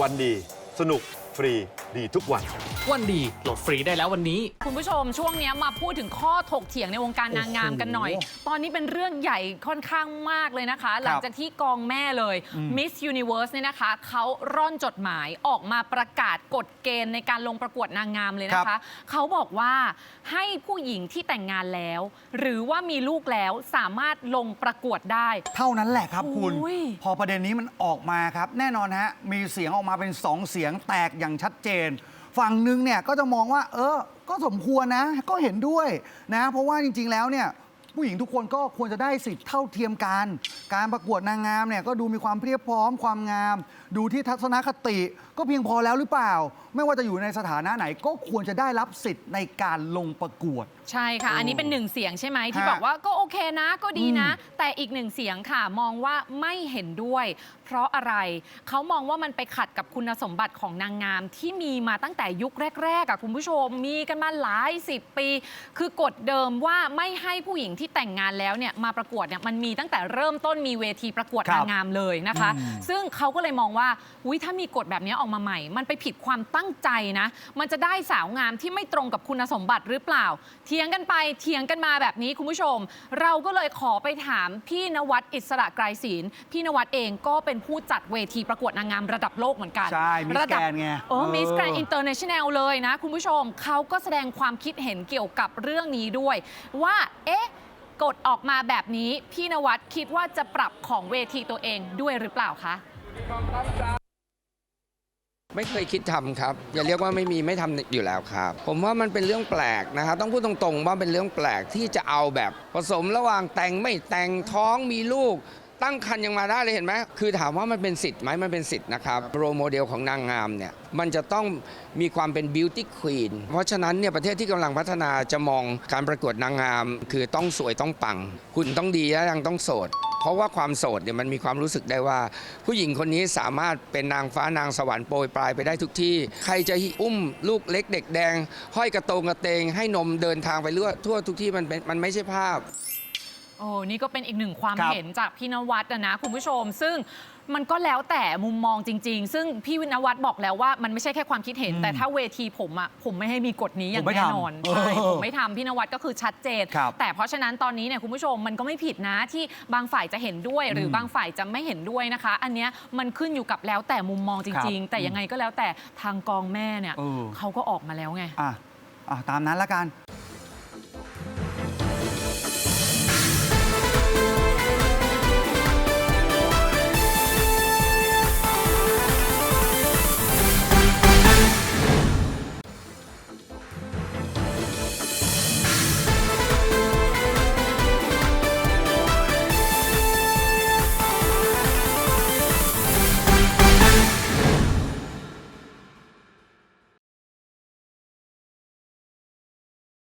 วันดี สนุกฟรีดีทุกวัน วันดีโหลดฟรีได้แล้ววันนี้ คุณผู้ชมช่วงเนี้ยมาพูดถึงข้อถกเถียงในวงการนางงามกันหน่อย ตอนนี้เป็นเรื่องใหญ่ค่อนข้างมากเลยนะคะ หลังจากที่กองแม่เลย Miss Universe เนี่ยนะคะเขาร่อนจดหมายออกมาประกาศกฎเกณฑ์ในการลงประกวดนางงามเลยนะครัคะบเขาบอกว่าให้ผู้หญิงที่แต่งงานแล้ว หรือว่ามีลูกแล้วสามารถลงประกวดได้ เท่านั้นแหละครับคุณโอ้ยพอประเด็นนี้มันออกมาครับ แน่นอนฮะมีเสียงออกมาเป็น 2 เสียงแตกอย่างชัดเจน ฝั่งหนึ่งเนี่ยก็จะมองว่า เออ ก็สมควรนะ ก็เห็นด้วยนะ เพราะว่าจริง ๆ แล้วเนี่ย ผู้หญิงทุกคนก็ควรจะได้สิทธิ์เท่าเทียมกัน การประกวดนางงามเนี่ยก็ดูมีความเพรียบพร้อมความงาม ดูที่ทัศนคติก็เพียงพอแล้วหรือเปล่า ไม่ว่าจะอยู่ในสถานะไหนก็ควรจะได้รับสิทธิ์ในการลงประกวด ใช่ค่ะ อันนี้เป็นหนึ่งเสียงใช่ไหมที่ฮะบอกว่าก็โอเคนะก็ดีนะอืมแต่อีกหนึ่งเสียงค่ะมองว่าไม่เห็นด้วย เพราะอะไรเขามองว่ามันไปขัดกับคุณสมบัติของนางงามที่มีมาตั้งแต่ยุคแรกๆอะคุณผู้ชมมีกันมาหลายสิบปี คือกฎเดิมว่าไม่ให้ผู้หญิงที่แต่งงานแล้วเนี่ยมาประกวดเนี่ยมันมีตั้งแต่เริ่มต้นมีเวทีประกวดครับนางงามเลยนะคะ อืม ซึ่งเขาก็เลยมองว่าอุยถ้ามีกฎแบบนี้ออกมาใหม่ มันไปผิดความตั้งใจนะ มันจะได้สาวงามที่ไม่ตรงกับคุณสมบัติหรือเปล่า เถียงกันไปเถียงกันมาแบบนี้คุณผู้ชม เราก็เลยขอไปถามพี่นวัดอิสระไกรศีลพี่นวัดเองก็เป็นผู้จัดเวทีประกวดนางงามระดับโลกเหมือนกันใช่ Miss ระดับ Grand ไงโอ้เออมิสแกรนอินเตอร์เนชั่นแนลเลยนะ คุณผู้ชมเขาก็แสดงความคิดเห็นเกี่ยวกับเรื่องนี้ด้วย ว่า เอ๊ะ กฎออกมาแบบนี้ พี่นวัดคิดว่าจะปรับของเวทีตัวเองด้วยหรือเปล่าคะ ไม่เคยคิดทำครับ อย่าเรียกว่าไม่มีไม่ทำอยู่แล้วครับ ผมว่ามันเป็นเรื่องแปลกนะครับ ต้องพูดตรงๆว่าเป็นเรื่องแปลกที่จะเอาแบบผสมระหว่างแต่งไม่แต่งท้องมีลูก ตั้งครรภ์ยังมาได้เลยเห็นไหมคือถามว่ามันเป็นสิทธิ์ไหมมันเป็นสิทธิ์นะครับโรโมเดลของนางงามเนี่ยมันจะต้องมีความเป็นบิวตี้ควีนเพราะฉะนั้นเนี่ยประเทศที่กำลังพัฒนาจะมองการประกวดนางงาม คือต้องสวยต้องปัง คุณต้องดีและยังต้องโสดเพราะว่าความโสดเนี่ยมันมีความรู้สึกได้ว่า ผู้หญิงคนนี้สามารถเป็นนางฟ้านางสวรรค์โปรยปลายไปได้ทุกที่ ใครจะอุ้มลูกเล็กเด็กแดง ห้อยกระโตงกระเตง ให้นมเดินทางไปทั่วทั่วทุกที่มันเป็นมันไม่ใช่ภาพ โอ้นี่ก็เป็นอีกหนึ่งความครับเห็นจากพี่นวัดนะนะคุณผู้ชม ซึ่งมันก็แล้วแต่มุมมองจริง ๆ ซึ่งพี่นวัดบอกแล้วว่ามันไม่ใช่แค่ความคิดเห็น อืมแต่ถ้าเวทีผมอะผมไม่ให้มีกฎนี้อย่างผมไม่แน่ทำนอนเออใช่ผมไม่ทำพี่นวัดก็คือชัดเจน ครับแต่เพราะฉะนั้นตอนนี้เนี่ยคุณผู้ชมมันก็ไม่ผิดนะที่บางฝ่ายจะเห็นด้วย หรือมบางฝ่ายจะไม่เห็นด้วยนะคะ อันเนี้ยมันขึ้นอยู่กับแล้วแต่มุมมองจครับริงๆแต่ยังไงก็แล้วแต่ทางกองแม่เนี่ยเออ เขาก็ออกมาแล้วไง อะอะตามนั้นละกัน